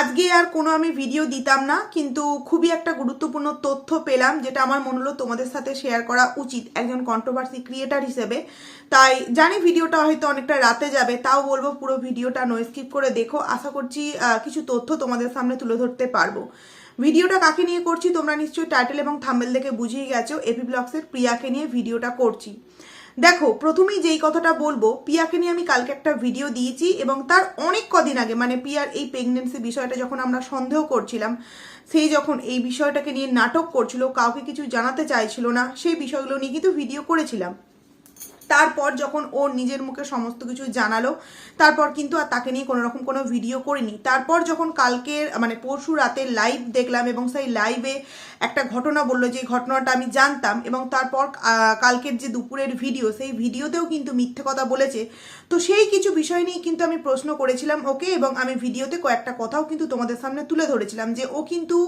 আজকে আর কোনো আমি ভিডিও দিতাম না, কিন্তু খুবই একটা গুরুত্বপূর্ণ তথ্য পেলাম, যেটা আমার মনে হলো তোমাদের সাথে শেয়ার করা উচিত, একজন কন্ট্রোভার্সি ক্রিয়েটার হিসেবে। তাই জানি ভিডিওটা হয়তো অনেকটা রাতে যাবে, তাও বলব পুরো ভিডিওটা নো স্কিপ করে দেখো, আশা করছি কিছু তথ্য তোমাদের সামনে তুলে ধরতে পারব। ভিডিওটা কাকে নিয়ে করছি, তোমরা নিশ্চয়ই টাইটেল এবং থাম্বেল দেখে বুঝিয়ে গেছো এপি ব্লগসের প্রিয়াকে নিয়ে ভিডিওটা করছি। দেখো, প্রথমেই যেই কথাটা বলব, পিয়াকে নিয়ে আমি কালকে একটা ভিডিও দিয়েছি এবং তার অনেক কদিন আগে মানে পিয়ার এই প্রেগনেন্সি বিষয়টা যখন আমরা সন্দেহ করছিলাম সেই যখন এই বিষয়টাকে নিয়ে নাটক করছিল, কাউকে কিছু জানাতে চাইছিল না, সেই বিষয়গুলো নিয়ে কিন্তু ভিডিও করেছিলাম। তারপর যখন ওর নিজের মুখে সমস্ত কিছু জানালো, তারপর কিন্তু আর তাকে নিয়ে কোনোরকম কোনো ভিডিও করিনি। তারপর যখন কালকের মানে পরশু রাতে লাইভ দেখলাম এবং সেই লাইভে একটা ঘটনা বলল যে ঘটনাটা আমি জানতাম এবং তারপর কালকের যে দুপুরের ভিডিও সেই ভিডিওতেও কিন্তু মিথ্যে কথা বলেছে। তো সেই কিছু বিষয় নিয়ে কিন্তু আমি প্রশ্ন করেছিলাম ওকে এবং আমি ভিডিওতে কয়েকটা কথাও কিন্তু তোমাদের সামনে তুলে ধরেছিলাম যে ও কিন্তু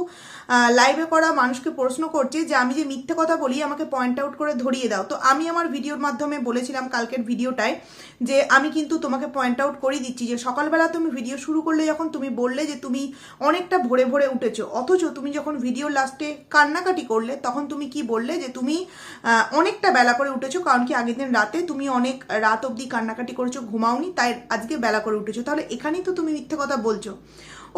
লাইভে করা মানুষকে প্রশ্ন করছে যে আমি যে মিথ্যে কথা বলি, আমাকে পয়েন্ট আউট করে ধরিয়ে দাও। তো আমি আমার ভিডিওর মাধ্যমে বলেছিলাম কালকের ভিডিওটায় যে আমি কিন্তু তোমাকে পয়েন্ট আউট করে দিচ্ছি যে সকালবেলা তুমি ভিডিও শুরু করলে যখন তুমি বললে যে তুমি অনেকটা ভোরে ভোরে উঠেছো, অথচ তুমি যখন ভিডিও লাস্টে কান্নাকাটি করলে, তখন তুমি কি বললে যে তুমি অনেকটা বেলা করে উঠেছো, কারণ কি আগের দিন রাতে তুমি অনেক রাত অবধি কান্নাকাটি করেছ, ঘুমাওনি, তাই আজকে বেলা করে উঠেছো। তাহলে এখানেই তো তুমি মিথ্যে কথা বলছো।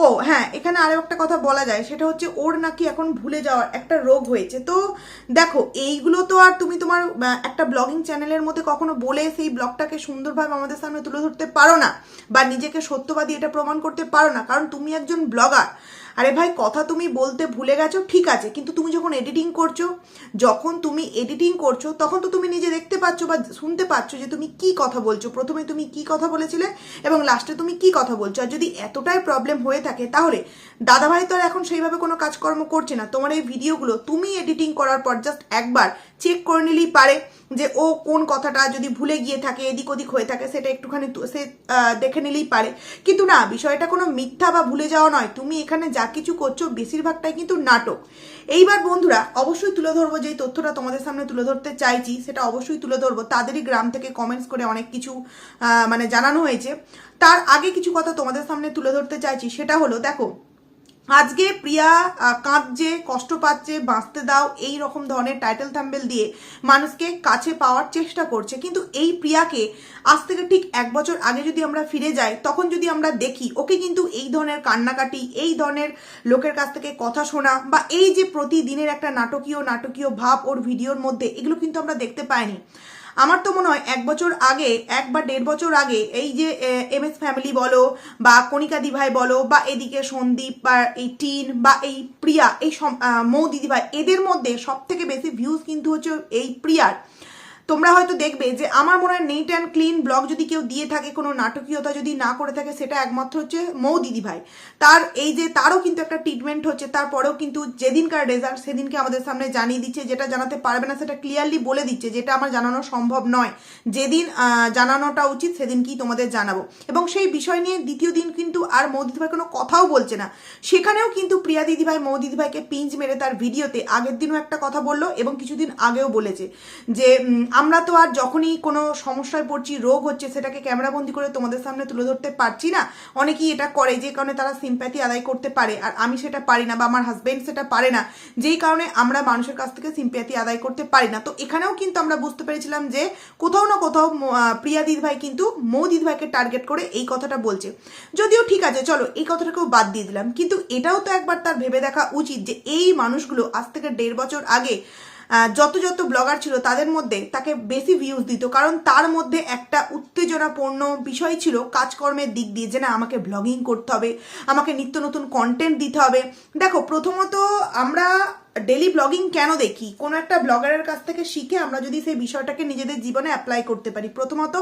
ও হ্যাঁ এখানে আরও একটা কথা বলা যায়, সেটা হচ্ছে ওর নাকি এখন ভুলে যাওয়ার একটা রোগ হয়েছে। তো দেখো, এইগুলো তো আর তুমি তোমার একটা ব্লগিং চ্যানেলের মধ্যে কখনো বলে সেই ব্লগটাকে সুন্দরভাবে আমাদের সামনে তুলে ধরতে পারো না, বা নিজেকে সত্যবাদী এটা প্রমাণ করতে পারো না, কারণ তুমি একজন ব্লগার। আরে ভাই, কথা তুমি বলতে ভুলে গেছো? ঠিক আছে, কিন্তু তুমি যখন এডিটিং করছ, যখন তুমি এডিটিং করছ, তখন তো তুমি নিজে দেখতে পাচ্ছ বা শুনতে পাচ্ছ যে তুমি কি কথা বলছো। প্রথমে তুমি কি কথা বলেছিলে এবং লাস্টে তুমি কি কথা বলছো। আর যদি এতটাই প্রবলেম হয়ে থাকে, তাহলে দাদাভাই তো আর এখন সেইভাবে কোনো কাজকর্ম করছে না। তোমার এই ভিডিওগুলো তুমি এডিটিং করার পর জাস্ট একবার চেক করে নিলেই পারে যে ও কোন কথাটা যদি ভুলে গিয়ে থাকে, এদিক ওদিক হয়ে থাকে, সেটা একটুখানি সে দেখে নিলেই পারে। কিন্তু না, বিষয়টা কোনো মিথ্যা বা ভুলে যাওয়া নয়। তুমি এখানে যা কিছু করছ, বেশিরভাগটাই কিন্তু নাটক। এইবার বন্ধুরা, অবশ্যই তুলে ধরবো, যেই তথ্যটা তোমাদের সামনে তুলে ধরতে চাইছি, সেটা অবশ্যই তুলে ধরবো। তাদেরই গ্রাম থেকে কমেন্টস করে অনেক কিছু মানে জানানো হয়েছে। তার আগে কিছু কথা তোমাদের সামনে তুলে ধরতে চাইছি, সেটা হলো, দেখো আজকে প্রিয়া কাঁদছে, কষ্ট পাচ্ছে, বাঁচতে দাও, এই রকম ধরনের টাইটেল থাম্বেল দিয়ে মানুষকে কাছে পাওয়ার চেষ্টা করছে। কিন্তু এই প্রিয়াকে আজ থেকে ঠিক এক বছর আগে যদি আমরা ফিরে যাই, তখন যদি আমরা দেখি, ওকে কিন্তু এই ধরনের কান্নাকাটি, এই ধরনের লোকের কাছ থেকে কথা শোনা বা এই যে প্রতিদিনের একটা নাটকীয় নাটকীয় ভাব ওর ভিডিওর মধ্যে, এগুলো কিন্তু আমরা দেখতে পাইনি। আমার তো মনে হয় এক বছর আগে, এক বা দেড় বছর আগে, এই যে এম এস ফ্যামিলি বলো, বা কণিকা দিভাই বলো, বা এদিকে সন্দীপ, বা এই টিন, বা এই প্রিয়া, এই মৌ দিদিভাই, এদের মধ্যে সব থেকে বেশি ভিউজ কিন্তু হচ্ছে এই প্রিয়ার। তোমরা হয়তো দেখবে যে আমার মনে হয় নেট অ্যান্ড ক্লিন ব্লগ যদি কেউ দিয়ে থাকে, কোনো নাটকীয়তা যদি না করে থাকে, সেটা একমাত্র হচ্ছে মৌ দিদি ভাই তার এই যে, তারও কিন্তু একটা ট্রিটমেন্ট হচ্ছে, তারপরেও কিন্তু যেদিনকার রেজাল্ট সেদিনকে আমাদের সামনে জানিয়ে দিচ্ছে, যেটা জানাতে পারবে না, সেটা ক্লিয়ারলি বলে দিচ্ছে, যেটা আমার জানানো সম্ভব নয়। যেদিন জানানোটা উচিত, সেদিনকেই তোমাদের জানাব। এবং সেই বিষয় নিয়ে দ্বিতীয় দিন কিন্তু আর মৌ দিদিভাই কোনো কথাও বলছে না। সেখানেও কিন্তু প্রিয়া দিদিভাই, মৌ দিদিভাইকে পিঞ্চ মেরে তার ভিডিওতে আগের দিনও একটা কথা বলল এবং কিছুদিন আগেও বলেছে যে আমরা তো আর যখনই কোনো সমস্যায় পড়ছি, রোগ হচ্ছে, সেটাকে ক্যামেরাবন্দি করে তোমাদের সামনে তুলে ধরতে পারছি না। অনেকেই এটা করে, যে কারণে তারা সিম্প্যাথি আদায় করতে পারে। আর আমি সেটা পারি না বা আমার হাজব্যান্ড সেটা পারে না। যেই কারণে আমরা মানুষের কাছ থেকে সিম্প্যাথি আদায় করতে পারি না। তো এখানেও কিন্তু আমরা বুঝতে পেরেছিলাম যে কোথাও না কোথাও প্রিয়া দিদিভাই কিন্তু মৌ দিদিভাইকে টার্গেট করে এই কথাটা বলছে। যদিও ঠিক আছে, চলো এই কথাটাকেও বাদ দিয়ে দিলাম। কিন্তু এটাও তো একবার তার ভেবে দেখা উচিত যে এই মানুষগুলো আজ থেকে দেড় বছর আগে যত যত ব্লগার ছিল তাদের মধ্যে তাকে বেশি ভিউজ দিত, কারণ তার মধ্যে একটা উত্তেজনাপূর্ণ বিষয় ছিল কাজকর্মের দিক দিয়ে যে না, আমাকে ব্লগিং করতে হবে, আমাকে নিত্য নতুন কন্টেন্ট দিতে হবে। দেখো, প্রথমত আমরা ডেলি ব্লগিং কেন দেখি? কোনো একটা ব্লগারের কাছ থেকে শিখে আমরা যদি সেই বিষয়টাকে নিজেদের জীবনে অ্যাপ্লাই করতে পারি। প্রথমত,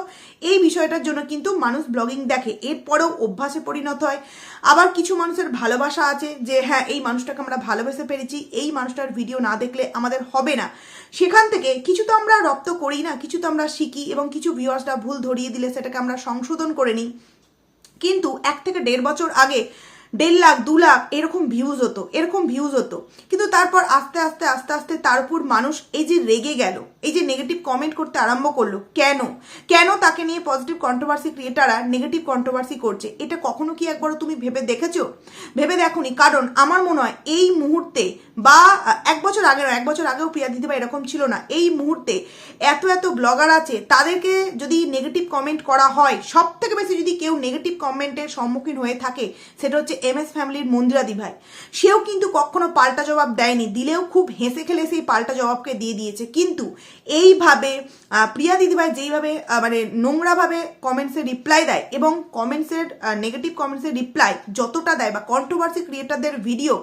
এই বিষয়টার জন্য কিন্তু মানুষ ব্লগিং দেখে। এরপরেও অভ্যাসে পরিণত হয়। আবার কিছু মানুষের ভালোবাসা আছে যে হ্যাঁ এই মানুষটাকে আমরা ভালোবেসে পেরেছি, এই মানুষটার ভিডিও না দেখলে আমাদের হবে না। সেখান থেকে কিছু তো আমরা রপ্ত করি না, কিছু তো আমরা শিখি এবং কিছু ভিউয়ার্সরা ভুল ধরিয়ে দিলে সেটাকে আমরা সংশোধন করে নিই। কিন্তু এক থেকে দেড় বছর আগে দেড় লাখ, দু লাখ, এরকম ভিউজ হতো, এরকম ভিউজ হতো। কিন্তু তারপর আস্তে আস্তে আস্তে আস্তে তার উপর মানুষ এই যে রেগে গেল, এই যে নেগেটিভ কমেন্ট করতে আরম্ভ করল, কেন? কেন তাকে নিয়ে পজিটিভ কন্ট্রোভার্সি ক্রিয়েটাররা নেগেটিভ কন্ট্রোভার্সি করছে? এটা কখনো কি একবারও তুমি ভেবে দেখেছ? ভেবে দেখোনি, কারণ আমার মনে হয় এই মুহূর্তে বা, এক বছর আগে এক বছর আগেও প্রিয়া দিদিবা এরকম ছিল না। এই মুহূর্তে এত এত ব্লগার আছে, তাদেরকে যদি নেগেটিভ কমেন্ট করা হয় সব থেকে বেশি যদি কেউ নেগেটিভ কমেন্টের সম্মুখীন হয়ে থাকে, সেটা হচ্ছে এম এস ফ্যামিলির মন্দিরাদি ভাই। সেও কিন্তু কখনো পাল্টা জবাব দেয়নি, দিলেও খুব হেসে খেলে সেই পাল্টা জবাবকে দিয়ে দিয়েছে। কিন্তু এইভাবে প্রিয়া দিদিভাই যেইভাবে মানে নোংরাভাবে কমেন্টসে রিপ্লাই দেয় এবং কমেন্টসের নেগেটিভ কমেন্টসের রিপ্লাই যতটা দেয় বা কন্ট্রোভার্সি ক্রিয়েটারদের ভিডিও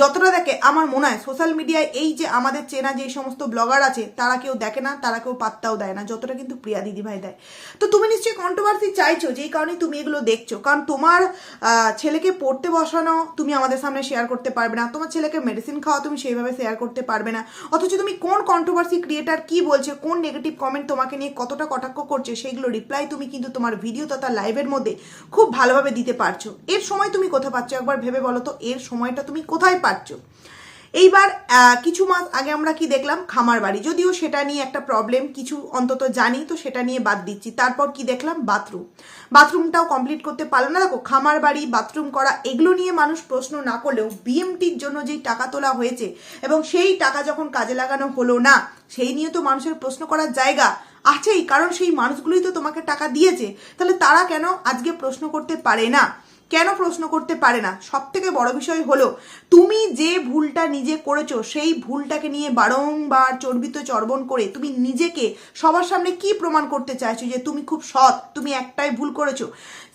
যতটা দেখে, আমার মনে হয় সোশ্যাল মিডিয়ায় এই যে আমাদের চেনা যে সমস্ত ব্লগার আছে, তারা কেউ দেখে না, তারা কেউ পাত্তাও দেয় না, যতটা কিন্তু প্রিয়া দিদিভাই দেয়। তো তুমি নিশ্চয়ই কন্ট্রোভার্সি চাইছো, যেই কারণে তুমি এগুলো দেখছ। কারণ তোমার ছেলেকে পড়তে বসানো, তুমি আমাদের সামনে শেয়ার করতে পারবে না। তোমার ছেলেকে মেডিসিন খাওয়া তুমি সেইভাবে শেয়ার করতে পারবে না। অথচ তুমি কোন কন্ট্রোভার্সি ক্রিয়েটার কি বলছে, কোন নেগেটিভ কমেন্ট তোমাকে নিয়ে কতটা কটাক্ষ করছে সেইগুলো রিপ্লাই তুমি কিন্তু তোমার ভিডিও তথা লাইভের মধ্যে খুব ভালোভাবে দিতে পারছ। এর সময় তুমি কোথায় পাচ্ছ একবার ভেবে বলো তো? এর সময়টা তুমি কোথায় পাচ্ছ? এইবার কিছু মাস আগে আমরা কি দেখলাম? খামার বাড়ি। যদিও সেটা নিয়ে একটা প্রবলেম কিছু অন্তত জানি, তো সেটা নিয়ে বাদ দিচ্ছি। তারপর কি দেখলাম? বাথরুম। বাথরুমটাও কমপ্লিট করতে পারল না। দেখো, খামার বাড়ি, বাথরুম করা, এগুলো নিয়ে মানুষ প্রশ্ন না করলেও বিএমটির জন্য যেই টাকা তোলা হয়েছে এবং সেই টাকা যখন কাজে লাগানো হলো না, সেই নিয়ে তো মানুষের প্রশ্ন করার জায়গা আছেই। কারণ সেই মানুষগুলোই তো তোমাকে টাকা দিয়েছে। তাহলে তারা কেন আজকে প্রশ্ন করতে পারে না? কেন প্রশ্ন করতে পারে না? সব থেকে বড় বিষয় হলো, তুমি যে ভুলটা নিজে করেছ, সেই ভুলটাকে নিয়ে বারংবার চর্বিত চর্বণ করে তুমি নিজেকে সবার সামনে কি প্রমাণ করতে চাইছো যে তুমি খুব সৎ, তুমি একটাই ভুল করেছ?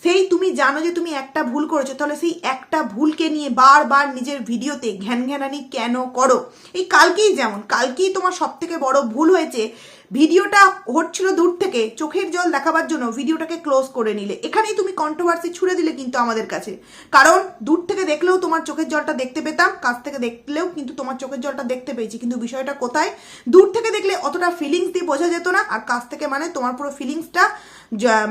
সেই তুমি জানো যে তুমি একটা ভুল করেছ, তাহলে সেই একটা ভুলকে নিয়ে বারবার নিজের ভিডিওতে ঘ্যান ঘ্যানানি কেন করো? এই কালকেই যেমন, কালকেই তোমার সব থেকে বড় ভুল হয়েছে ভিডিওটা হচ্ছিল দূর থেকে, চোখের জল দেখাবার জন্য ভিডিওটাকে ক্লোজ করে নিলে। এখানেই তুমি কন্ট্রোভার্সি ছুড়ে দিলে কিন্তু আমাদের কাছে। কারণ, দূর থেকে দেখলেও তোমার চোখের জলটা দেখতে পেতাম, কাছ থেকে দেখলেও কিন্তু তোমার চোখের জলটা দেখতে পেয়েছি। কিন্তু বিষয়টা কোথায়? দূর থেকে দেখলে অতটা ফিলিংস দিয়ে বোঝা যেত না, আর কাছ থেকে মানে তোমার পুরো ফিলিংসটা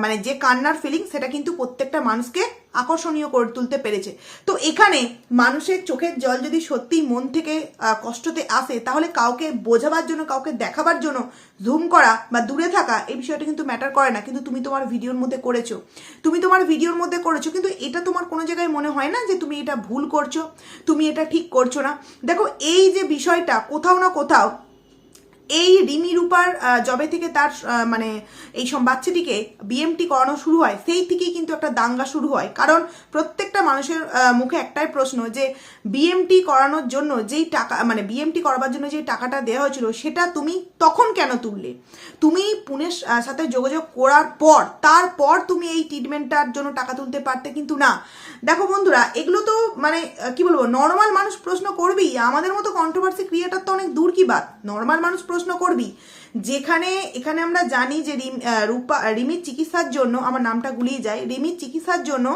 মানে যে কান্নার ফিলিংস সেটা কিন্তু প্রত্যেকটা মানুষকে আকর্ষণীয় করে তুলতে পেরেছে। তো এখানে মানুষের চোখের জল যদি সত্যি মন থেকে কষ্টতে আসে, তাহলে কাউকে বোঝাবার জন্য, কাউকে দেখাবার জন্য জুম করা বা দূরে থাকা এই বিষয়টা কিন্তু ম্যাটার করে না। কিন্তু তুমি তোমার ভিডিওর মধ্যে করেছ। তুমি তোমার ভিডিওর মধ্যে করেছ, কিন্তু এটা তোমার কোনো জায়গায় মনে হয় না যে তুমি এটা ভুল করছ, তুমি এটা ঠিক করছ না। দেখো, এই যে বিষয়টা কোথাও না কোথাও এই রিমি রূপার জবে থেকে তার মানে এই সব বাচ্চাটিকে বিএমটি করানো শুরু হয়, সেই থেকেই কিন্তু একটা দাঙ্গা শুরু হয়। কারণ প্রত্যেকটা মানুষের মুখে একটাই প্রশ্ন যে বিএমটি করানোর জন্য যেই টাকা মানে বিএমটি করাবার জন্য যেই টাকাটা দেওয়া হয়েছিল, সেটা তুমি তখন কেন তুললে? তুমি পুনের সাথে যোগাযোগ করার পর, তারপর তুমি এই ট্রিটমেন্টটার জন্য টাকা তুলতে পারতে কিন্তু না। দেখো বন্ধুরা, এগুলো তো মানে কি বলব নর্মাল মানুষ প্রশ্ন করবেই। আমাদের মতো কন্ট্রোভার্সি ক্রিয়েটার তো অনেক দূর কি বাত? নর্মাল মানুষ প্রশ্ন করবি? যেখানে, এখানে আমরা জানি যে রিম রূপা, রিমির চিকিৎসার জন্য, আমার নামটা গুলিয়ে যায়, রিমির চিকিৎসার জন্য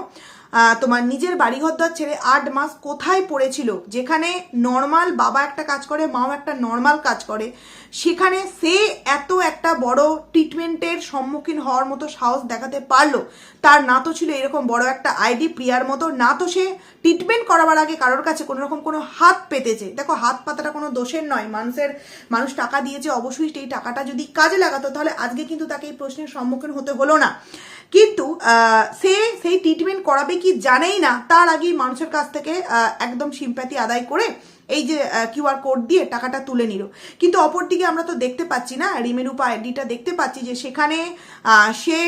তোমার নিজের বাড়িঘরদার ছেড়ে আট মাস কোথায় পড়েছিল? যেখানে নর্মাল বাবা একটা কাজ করে, মাও একটা নর্মাল কাজ করে, সেখানে সে এত একটা বড় ট্রিটমেন্টের সম্মুখীন হওয়ার মতো সাহস দেখাতে পারল। তার না তো ছিল এরকম বড় একটা আইডি প্রিয়ার মতো, না তো সে ট্রিটমেন্ট করাবার আগে কারোর কাছে কোনো রকম কোনো হাত পেতেছে। দেখো, হাত পাতাটা কোনো দোষের নয়। মানুষের, মানুষ টাকা দিয়েছে, অবশ্যই সেই টাকাটা যদি কাজে লাগাতো, তাহলে আজকে কিন্তু তাকে এই প্রশ্নের সম্মুখীন হতে হলো না। কিন্তু সে, সেই ট্রিটমেন্ট করাবে কি জানেই না। তার আগেই মানুষের কাছ থেকে একদম সিম্প্যাথি আদায় করে এই যে কিউআর কোড দিয়ে টাকাটা তুলে নিল। কিন্তু অপরদিকে আমরা তো দেখতে পাচ্ছি না, রিমেরুপা আইডিটা দেখতে পাচ্ছি যে সেখানে সে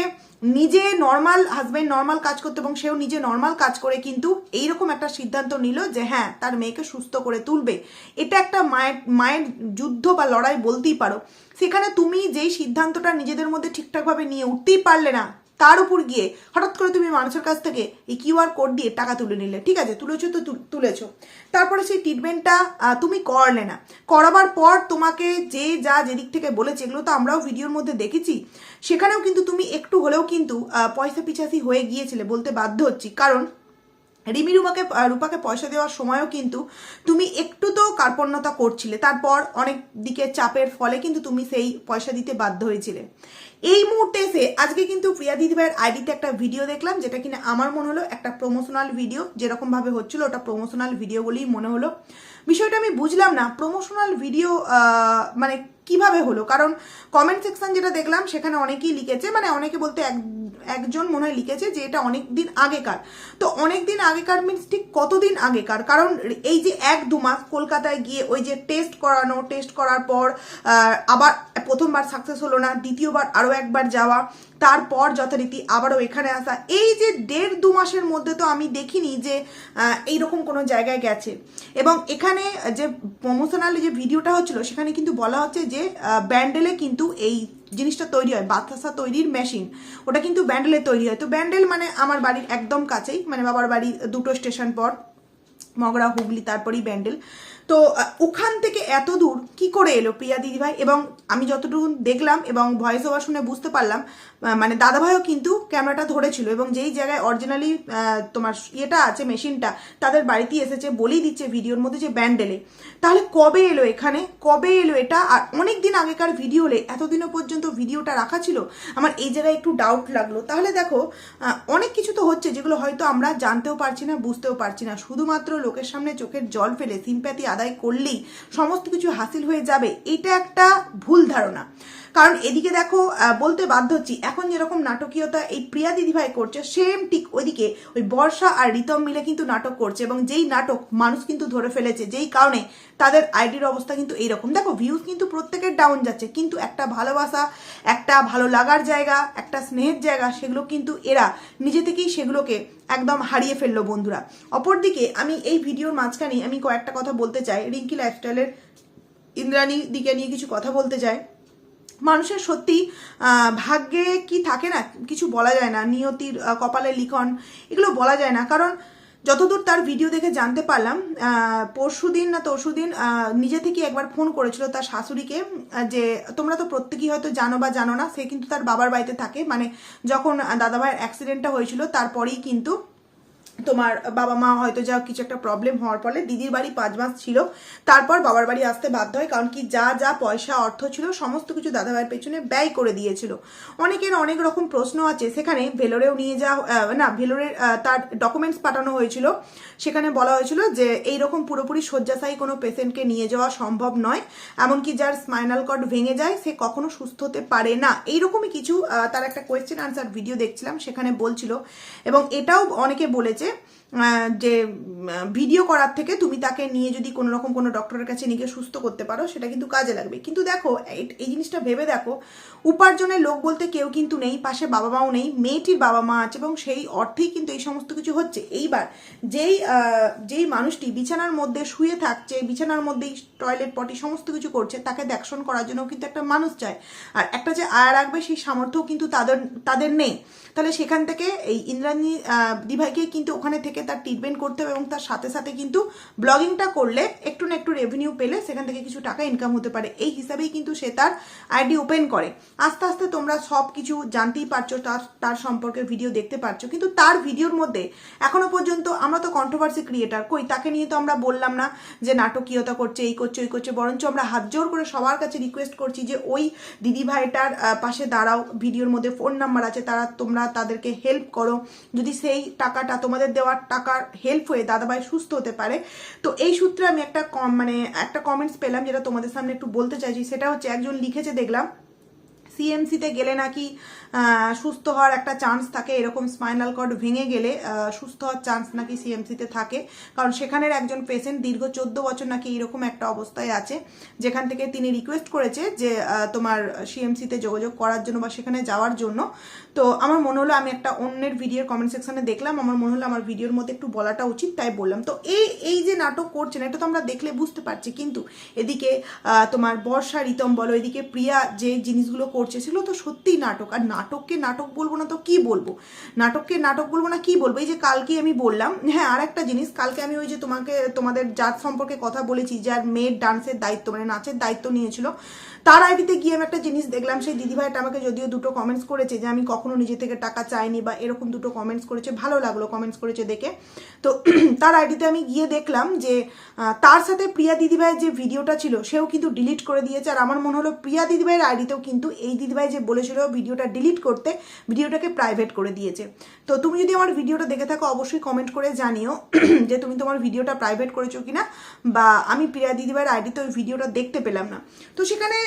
নিজে নর্মাল হাজব্যান্ড নর্মাল কাজ করতো এবং সেও নিজে নর্মাল কাজ করে কিন্তু এইরকম একটা সিদ্ধান্ত নিল যে হ্যাঁ তার মেয়েকে সুস্থ করে তুলবে। এটা একটা মায়ের মায়ের যুদ্ধ বা লড়াই বলতেই পারো। সেখানে তুমি যেই সিদ্ধান্তটা নিজেদের মধ্যে ঠিকঠাকভাবে নিয়ে উঠতেই পারলে না তার উপর গিয়ে হঠাৎ করে তুমি মানুষের কাছ থেকে এই কিউআর কোড দিয়ে টাকা তুলে নিলে, ঠিক আছে? তুলেছো তো তুলেছো। তারপরে সেই ট্রিটমেন্টটা তুমি করলে না। করাবার পর তোমাকে যে যা যেদিক থেকে বলেছে, এগুলো তো আমরাও ভিডিওর মধ্যে দেখেছি। সেখানেও কিন্তু তুমি একটু হলেও কিন্তু পয়সা পিছাসি হয়ে গিয়েছিলে বলতে বাধ্য হচ্ছি। কারণ রিমি আহ, রূপাকে পয়সা দেওয়ার সময়ও কিন্তু তুমি একটু তো কার্পণ্যতা করছিলে। তারপর অনেক দিকে চাপের ফলে কিন্তু তুমি সেই পয়সা দিতে বাধ্য হয়েছিলে। এই মুহূর্তে এসে আজকে কিন্তু প্রিয়া দিদিভাইয়ের আইডিতে একটা ভিডিও দেখলাম যেটা কিনা আমার মনে হলো একটা প্রমোশনাল ভিডিও যেরকম ভাবে হচ্ছিল ওটা প্রমোশনাল ভিডিও বলেই মনে হলো। বিষয়টা আমি বুঝলাম না প্রমোশনাল ভিডিও মানে কীভাবে হলো? কারণ কমেন্ট সেকশন যেটা দেখলাম, সেখানে অনেকেই লিখেছে মানে অনেকে বলতে এক, একজন মনে হয় লিখেছে যে এটা অনেক দিন আগেকার। তো অনেক দিন আগেকার মিনস ঠিক কতদিন আগেকার? কারণ এই যে এক দু মাস কলকাতায় গিয়ে ওই যে টেস্ট করানো টেস্ট করার পর আবার প্রথমবার সাকসেস হলো না, দ্বিতীয়বার আরও একবার যাওয়া, তারপর যথারীতি আবারও এখানে আসা, এই যে দেড় দু মাসের মধ্যে তো আমি দেখিনি যে এইরকম কোনো জায়গায় গেছে। এবং এখানে যে প্রমোশনাল যে ভিডিওটা হচ্ছিল, সেখানে কিন্তু বলা হচ্ছে যে ব্যান্ডেলে কিন্তু এই জিনিসটা তৈরি হয়, বাতাসা তৈরির মেশিন। ওটা কিন্তু ব্যান্ডেলে তৈরি হয়। তো ব্যান্ডেল মানে আমার বাড়ির একদম কাছেই মানে বাবার বাড়ি দুটো স্টেশন পর, মগরা, হুগলি, তারপরেই ব্যান্ডেল। তো ওখান থেকে এত দূর কি করে এলো প্রিয়া দিদিভাই? এবং আমি যতটুকু দেখলাম এবং ভয়েস ওভার শুনে বুঝতে পারলাম মানে দাদাভাইও কিন্তু ক্যামেরাটা ধরেছিল এবং যেই জায়গায় অরিজিনালি তোমার ইয়েটা আছে, মেশিনটা, তাদের বাড়িতেই এসেছে, বলেই দিচ্ছে ভিডিওর মধ্যে যে ব্যান্ডেলে। তাহলে কবে এলো এখানে? কবে এলো এটা? আর অনেক দিন আগেকার ভিডিও হলে এতদিনও পর্যন্ত ভিডিওটা রাখা ছিল? আমার এই জায়গায় একটু ডাউট লাগল। তাহলে দেখো অনেক কিছু তো হচ্ছে যেগুলো হয়তো আমরা জানতেও পারছি না, বুঝতেও পারছি না। শুধুমাত্র লোকের সামনে চোখের জল ফেলে সিম্প্যাথি আদায় করলেই সমস্ত কিছু হাসিল হয়ে যাবে এটা একটা ভুল ধারণা। কারণ এদিকে দেখো বলতে বাধ্য হচ্ছি, এখন যেরকম নাটকীয়তা এই প্রিয়া দিদিভাই করছে সেম ঠিক ওইদিকে ওই বর্ষা আর রিতম মিলে কিন্তু নাটক করছে এবং যেই নাটক মানুষ কিন্তু ধরে ফেলেছে, যেই কারণে তাদের আইডির অবস্থা কিন্তু এইরকম। দেখো ভিউজ কিন্তু প্রত্যেকের ডাউন যাচ্ছে, কিন্তু একটা ভালোবাসা, একটা ভালো লাগার জায়গা, একটা স্নেহের জায়গা, সেগুলো কিন্তু এরা নিজে থেকেই সেগুলোকে একদম হারিয়ে ফেলল বন্ধুরা। অপরদিকে আমি এই ভিডিওর মাঝখানে আমি কয়েকটা কথা বলতে চাই, রিঙ্কি লাইফস্টাইলের ইন্দ্রাণী দিকে নিয়ে কিছু কথা বলতে চাই। মানুষের সত্যি ভাগ্যে কি থাকে না, কিছু বলা যায় না। নিয়তির কপালে লিখন, এগুলো বলা যায় না। কারণ যতদূর তার ভিডিও দেখে জানতে পারলাম পরশু দিন না তরশু দিন নিজে থেকে একবার ফোন করেছিল তার শাশুড়িকে যে তোমরা তো প্রত্যেকেই হয়তো জানো বা জানো না, সে কিন্তু তার বাবার বাড়িতে থাকে। মানে যখন দাদাভাইয়ের অ্যাক্সিডেন্টটা হয়েছিল, তারপরেই কিন্তু তোমার বাবা মা হয়তো যা কিছু একটা প্রবলেম হওয়ার ফলে দিদির বাড়ি পাঁচ মাস ছিল। তারপর বাবার বাড়ি আসতে বাধ্য হয়, কারণ কি যা যা পয়সা, অর্থ ছিল, সমস্ত কিছু দাদাভাইয়ের পেছনে ব্যয় করে দিয়েছিল। অনেকের অনেক রকম প্রশ্ন আছে। সেখানে ভেলোরেও নিয়ে যাওয়া না ভেলোরের তার ডকুমেন্টস পাঠানো হয়েছিল। সেখানে বলা হয়েছিল যে এই রকম পুরোপুরি শয্যাশায়ী কোনো পেশেন্টকে নিয়ে যাওয়া সম্ভব নয়। এমনকি যার স্পাইনাল কর্ড ভেঙে যায়, সে কখনো সুস্থ হতে পারে না। এই এইরকমই কিছু তার একটা কোয়েশ্চেন আনসার ভিডিও দেখছিলাম, সেখানে বলছিল। এবং এটাও অনেকে বলেছে fazer. যে ভিডিও করার থেকে তুমি তাকে নিয়ে যদি কোনো রকম কোনো ডক্টরের কাছে নিয়ে সুস্থ করতে পারো, সেটা কিন্তু কাজে লাগবে। কিন্তু দেখো, এই- এই জিনিসটা ভেবে দেখো, উপার্জনের লোক বলতে কেউ কিন্তু নেই, পাশে বাবা মাও নেই, মেয়েটির বাবা মা আছে এবং সেই অর্থেই কিন্তু এই সমস্ত কিছু হচ্ছে। এইবার যেই যেই মানুষটি বিছানার মধ্যে শুয়ে থাকছে, বিছানার মধ্যেই টয়লেট পটি সমস্ত কিছু করছে, তাকে দেখশন করার জন্য কিন্তু একটা মানুষ চায়। আর একটা যে আয়া রাখবে, সেই সামর্থ্যও কিন্তু তাদের তাদের নেই। তাহলে সেখান থেকে এই ইন্দ্রাণী দিভাইকে কিন্তু ওখানে থেকে তার ট্রিটমেন্ট করতে হবে এবং তার সাথে সাথে কিন্তু ব্লগিংটা করলে একটু না একটু রেভিনিউ পেলে সেখান থেকে কিছু টাকা ইনকাম হতে পারে। এই হিসাবেই কিন্তু সে তার আইডি ওপেন করে। আস্তে আস্তে তোমরা সব কিছু জানতেই পারছ, তার তার সম্পর্কে ভিডিও দেখতে পারছ। কিন্তু তার ভিডিওর মধ্যে এখনও পর্যন্ত আমরা তো কন্ট্রোভার্সি ক্রিয়েটার কই? তাকে নিয়ে তো আমরা বললাম না যে নাটকীয়তা করছে, এই করছে, ওই করছে। বরঞ্চ আমরা হাত জোর করে সবার কাছে রিকোয়েস্ট করছি যে ওই দিদি ভাইটার পাশে দাঁড়াও ভিডিওর মধ্যে ফোন নাম্বার আছে, তারা তোমরা তাদেরকে হেল্প করো। যদি সেই টাকাটা তোমাদের দেওয়ার টাকার হেল্প হয়ে দাদাভাই সুস্থ হতে পারে। তো এই সূত্রে আমি একটা কম মানে একটা কমেন্টস পেলাম যেটা তোমাদের সামনে একটু বলতে চাইছি। সেটা হচ্ছে একজন লিখেছে, দেখলাম সিএমসিতে গেলে নাকি সুস্থ হওয়ার একটা চান্স থাকে, এরকম স্পাইনাল কর্ড ভেঙে গেলে সুস্থ হওয়ার চান্স নাকি সিএমসিতে থাকে। কারণ সেখানের একজন পেশেন্ট দীর্ঘ চোদ্দ বছর নাকি এরকম একটা অবস্থায় আছে, যেখান থেকে তিনি রিকোয়েস্ট করেছে যে তোমার সিএমসিতে যোগাযোগ করার জন্য বা সেখানে যাওয়ার জন্য। তো আমার মনে হলো আমি একটা অন্যের ভিডিওর কমেন্ট সেকশানে দেখলাম, আমার মনে হলো আমার ভিডিওর মধ্যে একটু বলাটা উচিত তাই বললাম। তো এই এই যে নাটক করছেন, এটা তো আমরা দেখলে বুঝতে পারছি, কিন্তু এদিকে তোমার বর্ষা রিতম বলো, এদিকে প্রিয়া যে জিনিসগুলো করছে, সেগুলো তো সত্যিই নাটক। আর নাটককে নাটক বলব না তো কি বলব? নাটককে নাটক বলব না কি বলব? এই যে কালকে আমি বললাম হ্যাঁ আর একটা জিনিস, কালকে আমি ওই যে তোমাকে, তোমাদের জাত সম্পর্কে কথা বলেছি যার মেয়ের ডান্সের দায়িত্ব মানে নাচের দায়িত্ব নিয়েছিল। তার আইডিতে গিয়ে আমি একটা জিনিস দেখলাম, সেই দিদিভাইটা আমাকে যদিও দুটো কমেন্টস করেছে যে আমি কখনো নিজে থেকে টাকা চাইনি বা এরকম দুটো কমেন্টস করেছে, ভালো লাগল কমেন্টস করেছে দেখে। তো তার আইডিতে আমি গিয়ে দেখলাম যে তার সাথে প্রিয়া দিদিভাইয়ের যে ভিডিওটা ছিল, সেও কিন্তু ডিলিট করে দিয়েছে। আর আমার মনে হলো প্রিয়া দিদিভাইয়ের আইডিতেও কিন্তু এই দিদিভাই যে বলেছিল ভিডিওটা ডিলিট করতে, ভিডিওটাকে প্রাইভেট করে দিয়েছে। তো তুমি যদি আমার ভিডিওটা দেখে থাকো, অবশ্যই কমেন্ট করে জানিও যে তুমি তোমার ভিডিওটা প্রাইভেট করেছ কিনা, বা আমি প্রিয়া দিদিভাইয়ের আইডিতে ওই ভিডিওটা দেখতে পেলাম না। তো সেখানে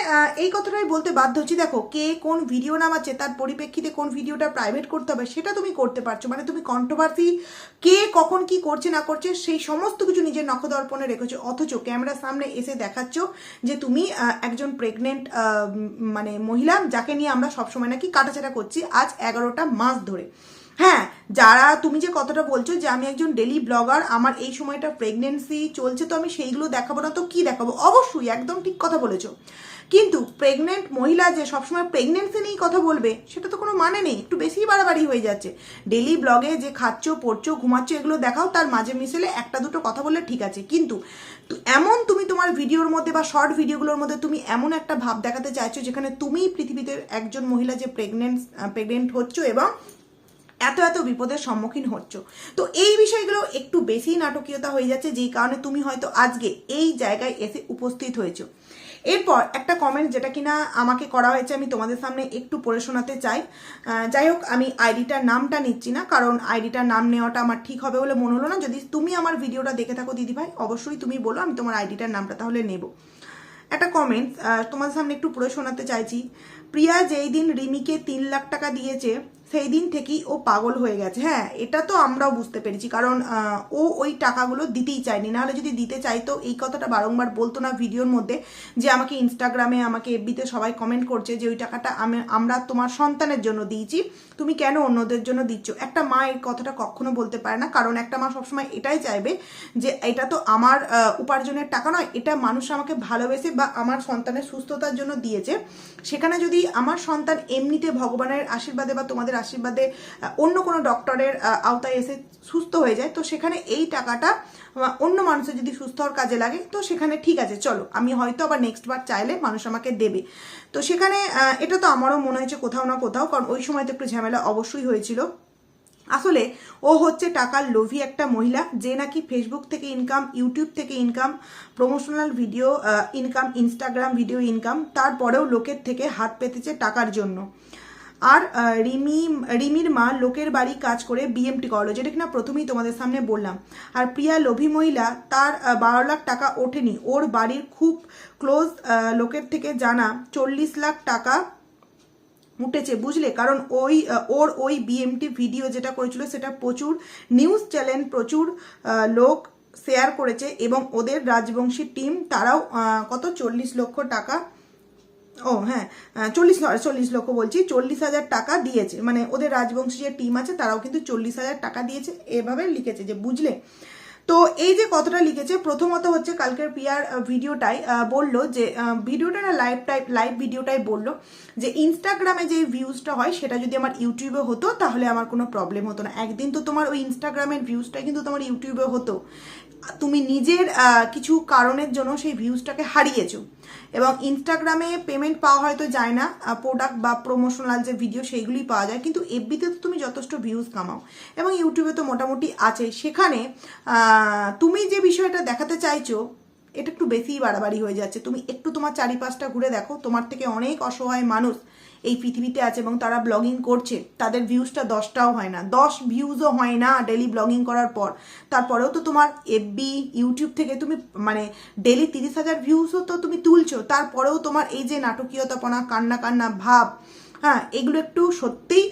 এই কথাটাই বলতে বাধ্য হচ্ছি। দেখো, কে কোন ভিডিও নামাচ্ছে, তার পরিপ্রেক্ষিতে কোন ভিডিওটা প্রাইভেট করতে হবে, সেটা তুমি করতে পারছ। মানে তুমি কন্ট্রোভার্সি কে কখন কি করছে, না করছে, সেই সমস্ত কিছু নিজের নখদর্পণে রেখেছো। অথচ ক্যামেরার সামনে এসে দেখাচ্ছ যে তুমি একজন প্রেগনেন্ট মানে মহিলা যাকে নিয়ে আমরা সবসময় নাকি কাটাছাটা করছি আজ এগারোটা মাস ধরে। হ্যাঁ যারা তুমি যে কথাটা বলছো যে আমি একজন ডেলি ব্লগার আমার এই সময়টা প্রেগনেন্সি চলছে, তো আমি সেইগুলো দেখাবো না, তো কি দেখাবো? অবশ্যই, একদম ঠিক কথা বলেছ। কিন্তু প্রেগনেন্ট মহিলা যে সবসময় প্রেগনেন্সি নিয়েই কথা বলবে, সেটা তো কোনো মানে নেই, একটু বেশি বাড়াবাড়ি হয়ে যাচ্ছে। ডেলি ব্লগে যে খাচ্ছ, পড়ছো, ঘুমাচ্ছ, এগুলো দেখাও, তার মাঝে মিশেলে একটা দুটো কথা বললে ঠিক আছে। কিন্তু এমন তুমি তোমার ভিডিওর মধ্যে বা শর্ট ভিডিওগুলোর মধ্যে তুমি এমন একটা ভাব দেখাতে চাইছো, যেখানে তুমি পৃথিবীতে একজন মহিলা যে প্রেগনেন্ট প্রেগনেন্ট হচ্ছ এবং এত এত বিপদের সম্মুখীন হচ্ছ। তো এই বিষয়গুলো একটু বেশি নাটকীয়তা হয়ে যাচ্ছে, যেই কারণে তুমি হয়তো আজকে এই জায়গায় এসে উপস্থিত হয়েছো। এরপর একটা কমেন্ট যেটা কিনা আমাকে করা হয়েছে, আমি তোমাদের সামনে একটু পড়ে শোনাতে চাই। যাই হোক, আমি আইডিটার নামটা নিচ্ছি না, কারণ আইডিটার নাম নেওয়াটা আমার ঠিক হবে বলে মনে হলো না। যদি তুমি আমার ভিডিওটা দেখে থাকো দিদিভাই, অবশ্যই তুমি বলো, আমি তোমার আইডিটার নামটা তাহলে নেব। একটা কমেন্ট তোমাদের সামনে একটু পড়ে শোনাতে চাইছি। প্রিয়া যেই দিন রিমিকে তিন লাখ টাকা দিয়েছে সেই দিন থেকেই ও পাগল হয়ে গেছে। হ্যাঁ এটা তো আমরাও বুঝতে পেরেছি। কারণ ও ওই টাকাগুলো দিতেই চায়নি। নাহলে যদি দিতে চাইতো, এই কথাটা বারংবার বলতো না ভিডিওর মধ্যে যে আমাকে ইনস্টাগ্রামে আমাকে এফবিতে সবাই কমেন্ট করছে যে ওই টাকাটা আমি, আমরা তোমার সন্তানের জন্য দিয়েছি। তুমি কেন অন্যদের জন্য দিচ্ছ? একটা মা এই কথাটা কখনো বলতে পারে না। কারণ একটা মা সবসময় এটাই চাইবে যে এটা তো আমার উপার্জনের টাকা নয়। এটা মানুষ আমাকে ভালোবেসে বা আমার সন্তানের সুস্থতার জন্য দিয়েছে। সেখানে যদি আমার সন্তান এমনিতে ভগবানের আশীর্বাদে বা তোমাদের আশীর্বাদে অন্য কোনো ডক্টরের আওতায় এসে সুস্থ হয়ে যায়। তো সেখানে এই টাকাটা অন্য মানুষের যদি সুস্থ হওয়ার কাজে লাগে, তো সেখানে ঠিক আছে, চলো। আমি হয়তো আবার নেক্সট বার চাইলে মানুষ আমাকে দেবে। তো সেখানে এটা তো আমারও মনে হয়েছে কোথাও না কোথাও, কারণ ওই সময় তো একটু ঝামেলা অবশ্যই হয়েছিল। আসলে ও হচ্ছে টাকার লোভী একটা মহিলা, যে নাকি ফেসবুক থেকে ইনকাম ইউটিউব থেকে income promotional video income Instagram video income তারপরেও লোকের থেকে হাত পেতেছে টাকার জন্য। আর রিমি, রিমির মা লোকের বাড়ি কাজ করে বিএমটি করল যেটা কিনা প্রথমেই তোমাদের সামনে বললাম। আর প্রিয়া লোভী মহিলা তার বারো লাখ টাকা ওঠেনি। ওর বাড়ির খুব ক্লোজ লোকের থেকে জানা চল্লিশ লাখ টাকা উঠেছে, বুঝলে? কারণ ওই ওর ওই বিএমটি ভিডিও যেটা করেছিল সেটা প্রচুর নিউজ চ্যানেল প্রচুর লোক শেয়ার করেছে এবং ওদের রাজবংশী টিম তারাও কত? চল্লিশ লক্ষ টাকা ও হ্যাঁ। চল্লিশ চল্লিশ লক্ষ বলছি, চল্লিশ হাজার টাকা দিয়েছে। মানে ওদের রাজবংশী যে টিম আছে, তারাও কিন্তু চল্লিশ হাজার টাকা দিয়েছে, এভাবে লিখেছে যে, বুঝলে? তো এই যে কতটা লিখেছে, প্রথমত হচ্ছে কালকের পিয়ার ভিডিওটাই বলল যে ভিডিওটা না লাইভ টাইপ লাইভ ভিডিওটাই বলল যে ইনস্টাগ্রামে যে ভিউজটা হয় সেটা যদি আমার ইউটিউবে হতো তাহলে আমার কোনো প্রবলেম হতো না। একদিন তো তোমার ওই ইনস্টাগ্রামের ভিউজটা কিন্তু তোমার ইউটিউবে হতো। তুমি নিজের কিছু কারণের জন্য সেই ভিউজটাকে হারিয়েছো। এবং ইনস্টাগ্রামে পেমেন্ট পাওয়া হয়তো যায় না প্রোডাক্ট বা প্রমোশনাল যে ভিডিও সেইগুলোই পাওয়া যায়, কিন্তু এফবিতে তো তুমি যথেষ্ট ভিউজ কামাও। এবং ইউটিউবে তো মোটামুটি আছে সেখানে তুমি যে বিষয়টা দেখাতে চাইছো, এটা একটু বেশিই বাড়াবাড়ি হয়ে যাচ্ছে। তুমি একটু তোমার চারিপাশটা ঘুরে দেখো, তোমার থেকে অনেক অসহায় মানুষ এই পৃথিবীতে আছে এবং তারা ব্লগিং করছে। তাদের ভিউজটা দশটাও হয় না। দশ ভিউজও হয় না ডেলি ব্লগিং করার পর। তারপরেও তো তোমার এফবি ইউটিউব থেকে তুমি মানে ডেলি তিরিশ হাজার ভিউজও তো তুমি তুলছো। তারপরেও তোমার এই যে নাটকীয়তাপনা কান্না কান্না ভাব হ্যাঁ এগুলো একটু সত্যিই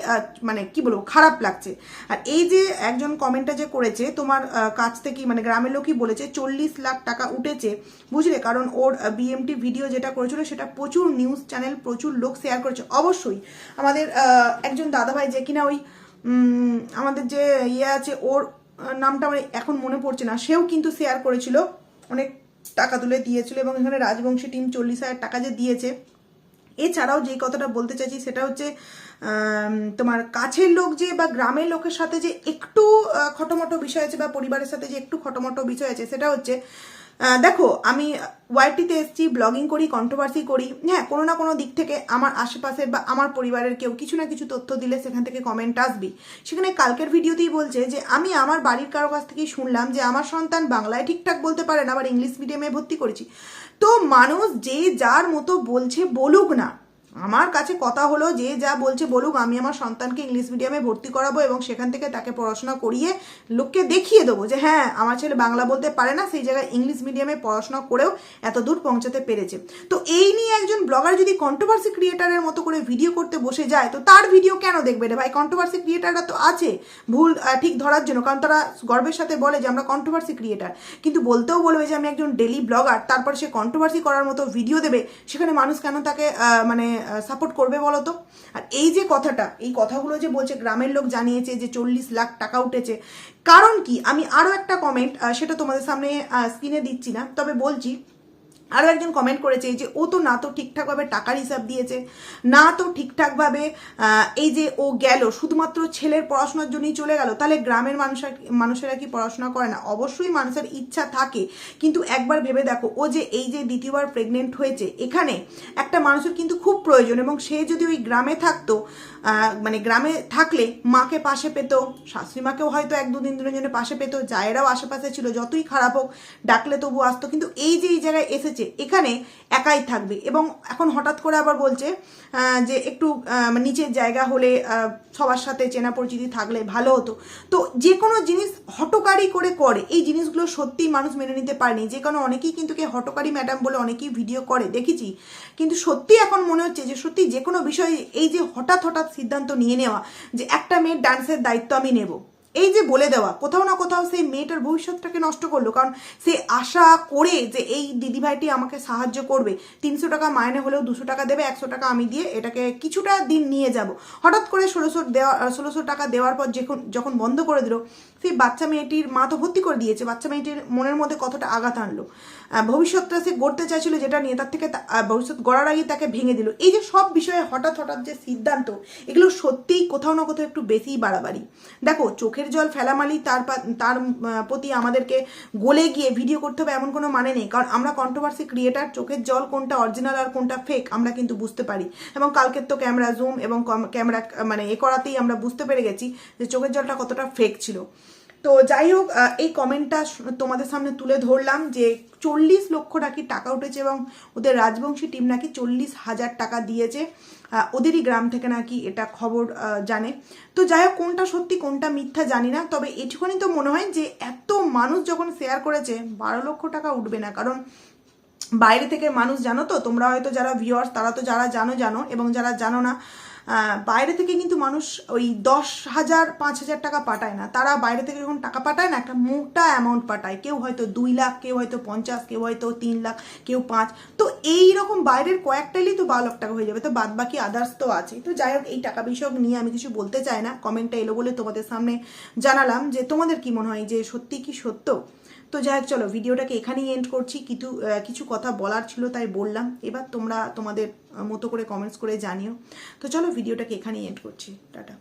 মানে কি বলব, খারাপ লাগছে। আর এই যে একজন কমেন্টটা যে করেছে, তোমার কাছ থেকে মানে গ্রামের লোকই বলেছে, চল্লিশ লাখ টাকা উঠেছে, বুঝলে? কারণ ওর বিএমটি ভিডিও যেটা করেছিল, সেটা প্রচুর নিউজ চ্যানেল প্রচুর লোক শেয়ার করেছে। অবশ্যই, আমাদের একজন দাদাভাই যে কিনা ওই আমাদের যে ইয়ে আছে, ওর নামটা আমার এখন মনে পড়ছে না, সেও কিন্তু শেয়ার করেছিল, অনেক টাকা তুলে দিয়েছিল, এবং এখানে রাজবংশী টিম চল্লিশ হাজার টাকা যে দিয়েছে এছাড়াও যে কথাটা বলতে চাইছি সেটা হচ্ছে তোমার কাছের লোক যে বা গ্রামের লোকের সাথে যে একটু খটোমটো বিষয় আছে বা পরিবারের সাথে যে একটু খটোমটো বিষয় আছে, সেটা হচ্ছে দেখো আমি ওয়াইটিতে এসেছি, ব্লগিং করি কন্ট্রোভার্সি করি হ্যাঁ কোনো না কোনো দিক থেকে আমার আশেপাশের বা আমার পরিবারের কেউ কিছু না কিছু তথ্য দিলে সেখান থেকে কমেন্ট আসবি। সেখানে কালকের ভিডিওতেই বলছে যে, আমি আমার বাড়ির কারও কাছ থেকেই শুনলাম যে, আমার সন্তান বাংলায় ঠিকঠাক বলতে পারে না, আবার ইংলিশ মিডিয়ামে ভর্তি করেছি। মানুষ যে যার মতো বলছে বলুক না। আমার কাছে কথা হলো যে যা বলছে বলুক, আমি আমার সন্তানকে ইংলিশ মিডিয়ামে ভর্তি করাবো এবং সেখান থেকে তাকে পড়াশোনা করিয়ে লোককে দেখিয়ে দেবো যে হ্যাঁ আমার ছেলে বাংলা বলতে পারে না, সেই জায়গায় ইংলিশ মিডিয়ামে পড়াশোনা করেও এত দূর পৌঁছাতে পেরেছে। তো এই নিয়ে একজন ব্লগার যদি কন্ট্রোভার্সি ক্রিয়েটারের মতো করে ভিডিও করতে বসে যায়, তো তার ভিডিও কেন দেখবে রে ভাই? কন্ট্রোভার্সি ক্রিয়েটাররা তো আছে। ভুল ঠিক ধরার জন্য, কারণ তারা গর্বের সাথে বলে যে আমরা কন্ট্রোভার্সি ক্রিয়েটার কিন্তু বলতেও বলবে যে আমি একজন ডেলি ব্লগার তারপর সে কন্ট্রোভার্সি করার মতো ভিডিও দেবে, সেখানে মানুষ কেন তাকে মানে সাপোর্ট করবে বলো তো আর এই যে কথাটা, এই কথাগুলো যে বলছে, গ্রামের লোক জানিয়েছে যে চল্লিশ লাখ টাকা উঠেছে, কারণ কি? আমি আরও একটা কমেন্ট সেটা তোমাদের সামনে স্ক্রিনে দিচ্ছি না, তবে বলছি আরও একজন কমেন্ট করেছে যে, ও তো না তো ঠিকঠাকভাবে টাকার হিসাব দিয়েছে, না তো ঠিকঠাকভাবে এই যে ও গেল, শুধুমাত্র ছেলের পড়াশোনার জন্যই চলে গেল, তাহলে গ্রামের মানুষের মানুষেরা কি পড়াশোনা করে না? অবশ্যই মানুষের ইচ্ছা থাকে, কিন্তু একবার ভেবে দেখো, ও যে এই যে দ্বিতীয়বার প্রেগনেন্ট হয়েছে, এখানে একটা মানুষের কিন্তু খুব প্রয়োজন এবং সে যদি ওই গ্রামে থাকতো মানে গ্রামে থাকলে মাকে পাশে পেতো শাশুড়ি মাকেও হয়তো এক দুদিন দিনের জন্য পাশে পেতো, জায়েরাও আশেপাশে ছিল, যতই খারাপ হোক, ডাকলে তবু আসতো। কিন্তু এই যে এই জায়গায় এসেছে, এখানে একাই থাকবে এবং এখন হঠাৎ করে আবার বলছে যে একটু নিচের জায়গা হলে সবার সাথে চেনা পরিচিতি থাকলে ভালো হতো। তো যে কোনো জিনিস হটকারি করে করে, এই জিনিসগুলো সত্যিই মানুষ মেনে নিতে পারেনি। যে কোনো অনেকেই কিন্তু কে হটকারি ম্যাডাম বলে অনেকেই ভিডিও করে, দেখেছি। কিন্তু সত্যি এখন মনে হচ্ছে যে সত্যি যে কোনো বিষয়ে এই যে হঠাৎ হঠাৎ সিদ্ধান্ত নিয়ে নেওয়া যে একটা মেয়ের ডান্সের দায়িত্ব আমি নেব। এই যে বলে দেওয়া, কোথাও না কোথাও সেই মেয়েটার ভবিষ্যৎটাকে নষ্ট করল। কারণ সে আশা করে যে এই দিদিভাইটি আমাকে সাহায্য করবে। তিনশো টাকা মায়নে হলেও দুশো টাকা দেবে, একশো টাকা আমি দিয়ে এটাকে কিছুটা দিন নিয়ে যাব। হঠাৎ করে ষোলোশো দেওয়া, ষোলোশো টাকা দেওয়ার পর যখন যখন বন্ধ করে দিল সেই বাচ্চা মেয়েটির, মা তো ভর্তি করে দিয়েছে, বাচ্চা মেয়েটির মনের মধ্যে কতটা আঘাত আনলো। ভবিষ্যৎটা সে গড়তে চাইছিল যেটা নিয়ে তার থেকে ভবিষ্যৎ গড়ার আগে তাকে ভেঙে দিল। এই যে সব বিষয়ে হঠাৎ হঠাৎ যে সিদ্ধান্ত, এগুলো সত্যিই কোথাও না কোথাও একটু বেশিই বাড়াবাড়ি। দেখো, চোখের জল ফেলামালি তার তার প্রতি আমাদেরকে গলে গিয়ে ভিডিও করতে হবে এমন কোনো মানে নেই। কারণ আমরা কন্ট্রোভার্সি ক্রিয়েটার চোখের জল কোনটা অরিজিনাল আর কোনটা ফেক আমরা কিন্তু বুঝতে পারি। এবং কালকের তো ক্যামেরা জুম এবং ক্যামেরা মানে এ করাতেই আমরা বুঝতে পেরে গেছি যে চোখের জলটা কতটা ফেক ছিল। তো যাই হোক এই কমেন্টটা তোমাদের সামনে তুলে ধরলাম যে চল্লিশ লক্ষ নাকি টাকা উঠেছে এবং ওদের রাজবংশী টিম নাকি চল্লিশ হাজার টাকা দিয়েছে। ওদেরই গ্রাম থেকে নাকি এটা খবর জানে। তো যাই হোক, কোনটা সত্যি, কোনটা মিথ্যা জানি না। তবে এটুকুনি তো মনে হয় যে এত মানুষ যখন শেয়ার করেছে, বারো লক্ষ টাকা উঠবে না। কারণ বাইরে থেকে মানুষ জানো তো, তোমরা হয়তো যারা ভিউয়ার্স তারা তো যারা জানো জানো। এবং যারা জানো না বাইরে থেকে কিন্তু মানুষ ওই দশ হাজার, পাঁচ হাজার টাকা পাঠায় না। তারা বাইরে থেকে যখন টাকা পাঠায় না, একটা মোটা অ্যামাউন্ট পাঠায়। কেউ হয়তো দুই লাখ, কেউ হয়তো পঞ্চাশ, কেউ হয়তো তিন লাখ, কেউ পাঁচ। তো এই রকম বাইরের কয়েকটাইলেই তো বারো লাখ টাকা হয়ে যাবে। তো বাদ বাকি আদার্স তো আছে তো যাই হোক, এই টাকা বিষয়ক নিয়ে আমি কিছু বলতে চাই না। কমেন্টটা এলো বলে তোমাদের সামনে জানালাম যে তোমাদের কি মনে হয়? যে সত্যি কি সত্য? তো যাই হোক, চলো, ভিডিওটাকে এখানেই এন্ড করছি। কিছু কিছু কথা বলার ছিল, তাই বললাম। এবার তোমরা তোমাদের মতো করে কমেন্টস করে জানিও। তো চলো, ভিডিওটাকে এখানেই এন্ড করছি। টাটা।